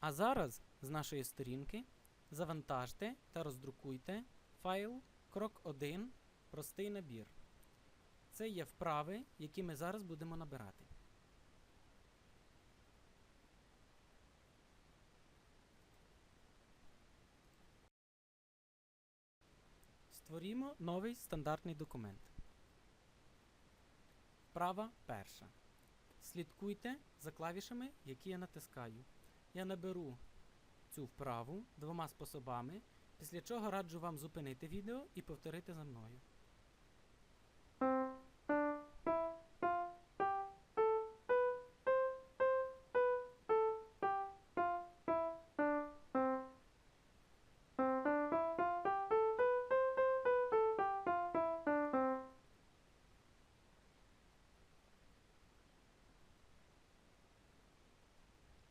А зараз з нашої сторінки завантажте та роздрукуйте файл Крок 1 Простий набір. Це є вправи, які ми зараз будемо набирати. Створімо новий стандартний документ. Вправа перша. Слідкуйте за клавішами, які я натискаю. Я наберу цю вправу двома способами, після чого раджу вам зупинити відео і повторити за мною.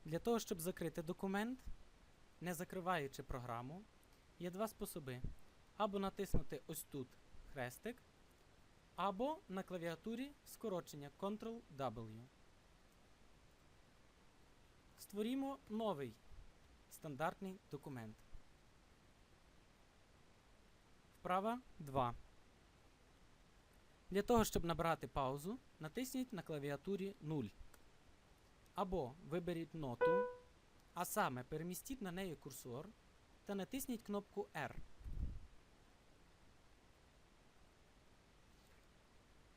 Для того, щоб закрити документ, не закриваючи програму, є два способи. Або натиснути ось тут хрестик, або на клавіатурі скорочення Ctrl-W. Створімо новий стандартний документ. Вправа 2. Для того, щоб набрати паузу, натисніть на клавіатурі 0. Або виберіть ноту, а саме перемістіть на неї курсор та натисніть кнопку R.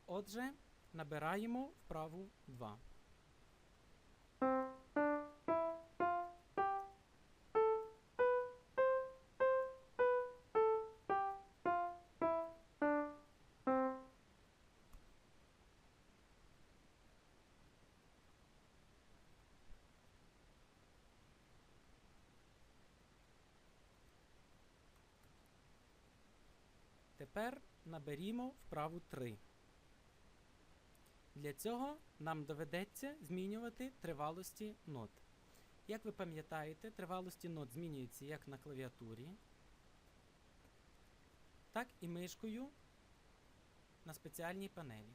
Отже, набираємо вправу 2. Тепер наберімо вправу 3. Для цього нам доведеться змінювати тривалості нот. Як ви пам'ятаєте, тривалості нот змінюються як на клавіатурі, так і мишкою на спеціальній панелі.